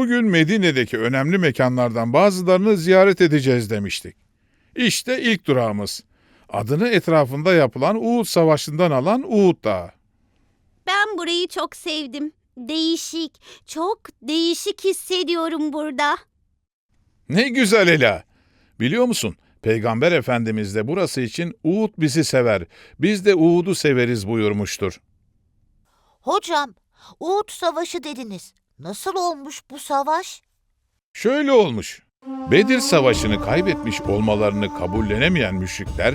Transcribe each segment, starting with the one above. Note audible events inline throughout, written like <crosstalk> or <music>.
Bugün Medine'deki önemli mekanlardan bazılarını ziyaret edeceğiz demiştik. İşte ilk durağımız. Adını etrafında yapılan Uhud Savaşı'ndan alan Uhud Dağı. Ben burayı çok sevdim. Değişik, çok değişik hissediyorum burada. Ne güzel Ela. Biliyor musun? Peygamber Efendimiz de burası için Uhud bizi sever. Biz de Uhud'u severiz buyurmuştur. Hocam, Uhud Savaşı dediniz. Nasıl olmuş bu savaş? Şöyle olmuş. Bedir Savaşı'nı kaybetmiş olmalarını kabullenemeyen müşrikler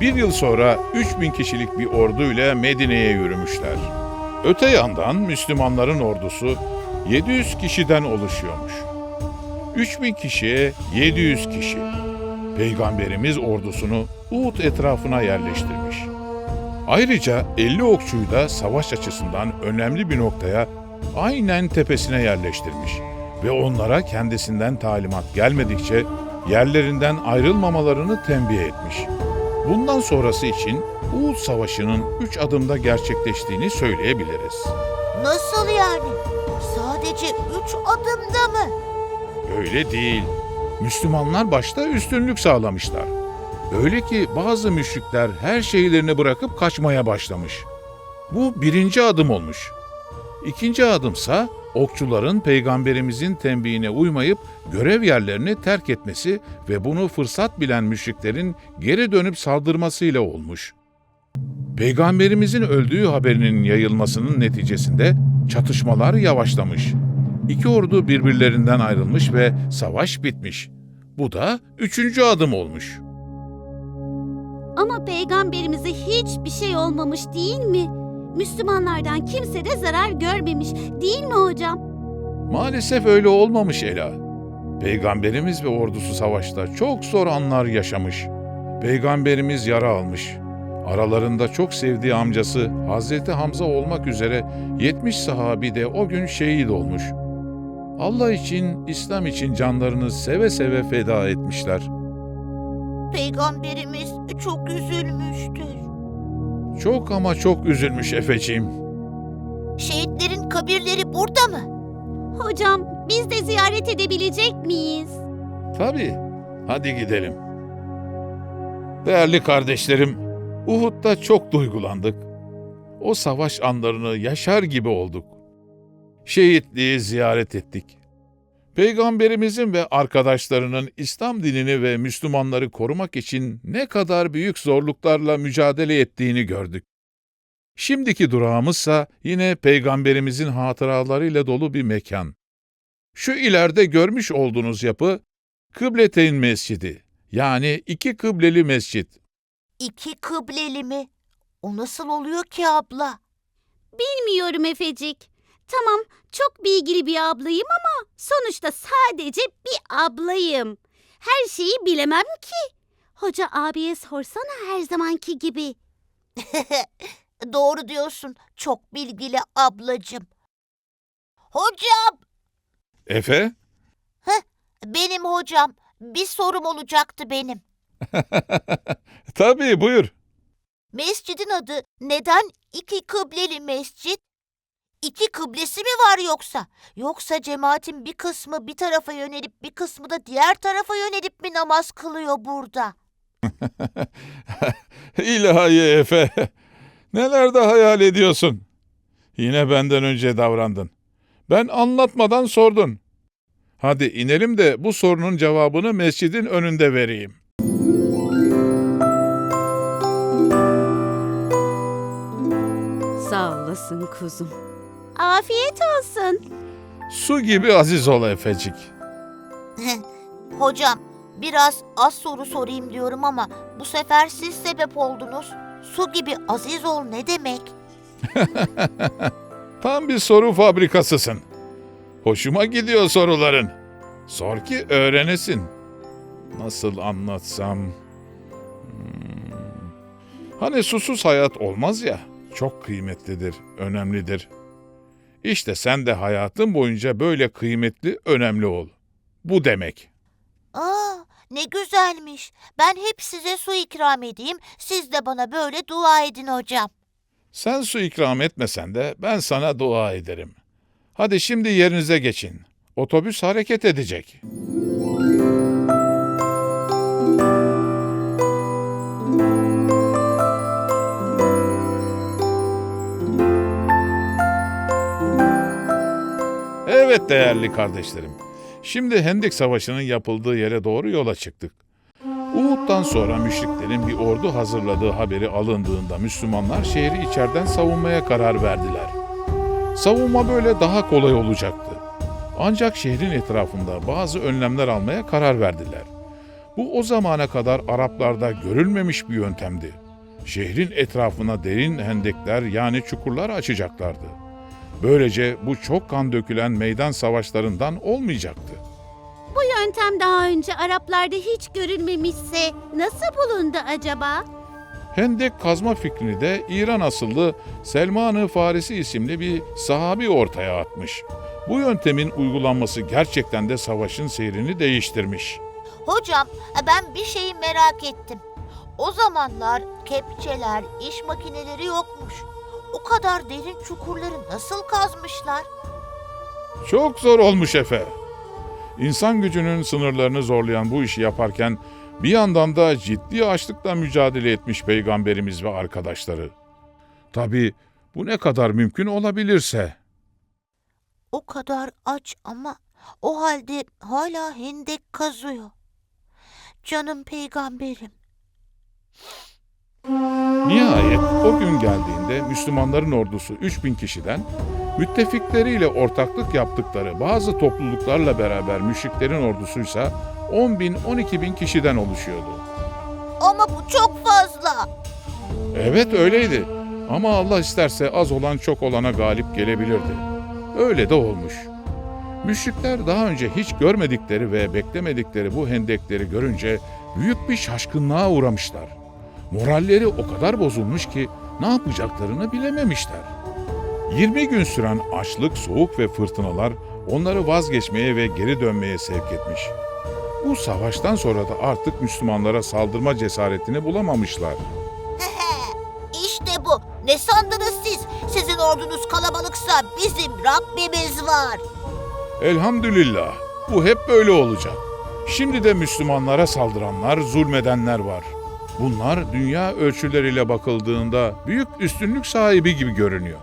bir yıl sonra 3000 kişilik bir orduyla Medine'ye yürümüşler. Öte yandan Müslümanların ordusu 700 kişiden oluşuyormuş. 3000 kişiye 700 kişi. Peygamberimiz ordusunu Uhud etrafına yerleştirmiş. Ayrıca 50 okçuyu da savaş açısından önemli bir noktaya aynen tepesine yerleştirmiş ve onlara kendisinden talimat gelmedikçe yerlerinden ayrılmamalarını tembih etmiş. Bundan sonrası için Uhud Savaşı'nın üç adımda gerçekleştiğini söyleyebiliriz. Nasıl yani? Sadece üç adımda mı? Öyle değil. Müslümanlar başta üstünlük sağlamışlar. Öyle ki bazı müşrikler her şeylerini bırakıp kaçmaya başlamış. Bu birinci adım olmuş. İkinci adımsa okçuların peygamberimizin tembihine uymayıp görev yerlerini terk etmesi ve bunu fırsat bilen müşriklerin geri dönüp saldırmasıyla olmuş. Peygamberimizin öldüğü haberinin yayılmasının neticesinde çatışmalar yavaşlamış. İki ordu birbirlerinden ayrılmış ve savaş bitmiş. Bu da üçüncü adım olmuş. Ama peygamberimize hiçbir şey olmamış değil mi? Müslümanlardan kimse de zarar görmemiş değil mi hocam? Maalesef öyle olmamış Ela. Peygamberimiz ve ordusu savaşta çok zor anlar yaşamış. Peygamberimiz yara almış. Aralarında çok sevdiği amcası Hazreti Hamza olmak üzere 70 sahabi de o gün şehit olmuş. Allah için, İslam için canlarını seve seve feda etmişler. Peygamberimiz çok üzülmüştür. Çok ama çok üzülmüş Efeciğim. Şehitlerin kabirleri burada mı? Hocam biz de ziyaret edebilecek miyiz? Tabii. Hadi gidelim. Değerli kardeşlerim, Uhud'da çok duygulandık. O savaş anlarını yaşar gibi olduk. Şehitliği ziyaret ettik. Peygamberimizin ve arkadaşlarının İslam dinini ve Müslümanları korumak için ne kadar büyük zorluklarla mücadele ettiğini gördük. Şimdiki durağımızsa yine peygamberimizin hatıralarıyla dolu bir mekan. Şu ileride görmüş olduğunuz yapı Kıbleteyn Mescidi yani iki kıbleli mescit. İki kıbleli mi? O nasıl oluyor ki abla? Bilmiyorum Efecik. Tamam çok bilgili bir ablayım ama sonuçta sadece bir ablayım. Her şeyi bilemem ki. Hoca abiye sorsana her zamanki gibi. <laughs> Doğru diyorsun. Çok bilgili ablacım. Hocam, Efe? benim hocam. Bir sorum olacaktı benim. <laughs> Tabii buyur. Mescidin adı neden iki kıbleli mescit? İki kıblesi mi var yoksa? Yoksa cemaatin bir kısmı bir tarafa yönelip bir kısmı da diğer tarafa yönelip mi namaz kılıyor burada? <laughs> İlahi Efe. Neler de hayal ediyorsun. Yine benden önce davrandın. Ben anlatmadan sordun. Hadi inelim de bu sorunun cevabını mescidin önünde vereyim. Sağ olasın kuzum. Afiyet olsun. Su gibi aziz ol Efecik. <laughs> Hocam, biraz az soru sorayım diyorum ama bu sefer siz sebep oldunuz. Su gibi aziz ol ne demek? <laughs> Tam bir soru fabrikasısın. Hoşuma gidiyor soruların. Sor ki öğrenesin. Nasıl anlatsam? Hmm. Hani susuz hayat olmaz ya. Çok kıymetlidir, önemlidir. İşte sen de hayatın boyunca böyle kıymetli, önemli ol. Bu demek. Aa, ne güzelmiş. Ben hep size su ikram edeyim, siz de bana böyle dua edin hocam. Sen su ikram etmesen de ben sana dua ederim. Hadi şimdi yerinize geçin. Otobüs hareket edecek. Değerli kardeşlerim. Şimdi Hendek Savaşı'nın yapıldığı yere doğru yola çıktık. Uhud'dan sonra müşriklerin bir ordu hazırladığı haberi alındığında Müslümanlar şehri içeriden savunmaya karar verdiler. Savunma böyle daha kolay olacaktı. Ancak şehrin etrafında bazı önlemler almaya karar verdiler. Bu o zamana kadar Araplarda görülmemiş bir yöntemdi. Şehrin etrafına derin hendekler yani çukurlar açacaklardı. Böylece bu çok kan dökülen meydan savaşlarından olmayacaktı. Bu yöntem daha önce Araplarda hiç görülmemişse nasıl bulundu acaba? Hendek kazma fikrini de İran asıllı Selman-ı Farisi isimli bir sahabi ortaya atmış. Bu yöntemin uygulanması gerçekten de savaşın seyrini değiştirmiş. Hocam ben bir şeyi merak ettim. O zamanlar kepçeler, iş makineleri yokmuş. O kadar derin çukurları nasıl kazmışlar? Çok zor olmuş Efe. İnsan gücünün sınırlarını zorlayan bu işi yaparken bir yandan da ciddi açlıkla mücadele etmiş peygamberimiz ve arkadaşları. Tabii bu ne kadar mümkün olabilirse. O kadar aç ama o halde hala hendek kazıyor. Canım peygamberim. Nihayet o gün geldiğinde Müslümanların ordusu 3000 kişiden, müttefikleriyle ortaklık yaptıkları bazı topluluklarla beraber müşriklerin ordusuysa 10 bin 12 bin kişiden oluşuyordu. Ama bu çok fazla. Evet öyleydi ama Allah isterse az olan çok olana galip gelebilirdi. Öyle de olmuş. Müşrikler daha önce hiç görmedikleri ve beklemedikleri bu hendekleri görünce büyük bir şaşkınlığa uğramışlar. Moralleri o kadar bozulmuş ki ne yapacaklarını bilememişler. 20 gün süren açlık, soğuk ve fırtınalar onları vazgeçmeye ve geri dönmeye sevk etmiş. Bu savaştan sonra da artık Müslümanlara saldırma cesaretini bulamamışlar. <laughs> İşte bu. Ne sandınız siz? Sizin ordunuz kalabalıksa bizim Rabbimiz var. Elhamdülillah. Bu hep böyle olacak. Şimdi de Müslümanlara saldıranlar, zulmedenler var. Bunlar dünya ölçüleriyle bakıldığında büyük üstünlük sahibi gibi görünüyor.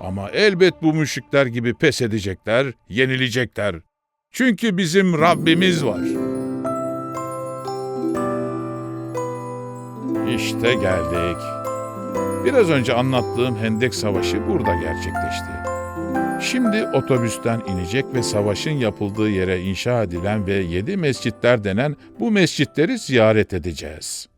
Ama elbet bu müşrikler gibi pes edecekler, yenilecekler. Çünkü bizim Rabbimiz var. İşte geldik. Biraz önce anlattığım Hendek Savaşı burada gerçekleşti. Şimdi otobüsten inecek ve savaşın yapıldığı yere inşa edilen ve yedi mescitler denen bu mescitleri ziyaret edeceğiz.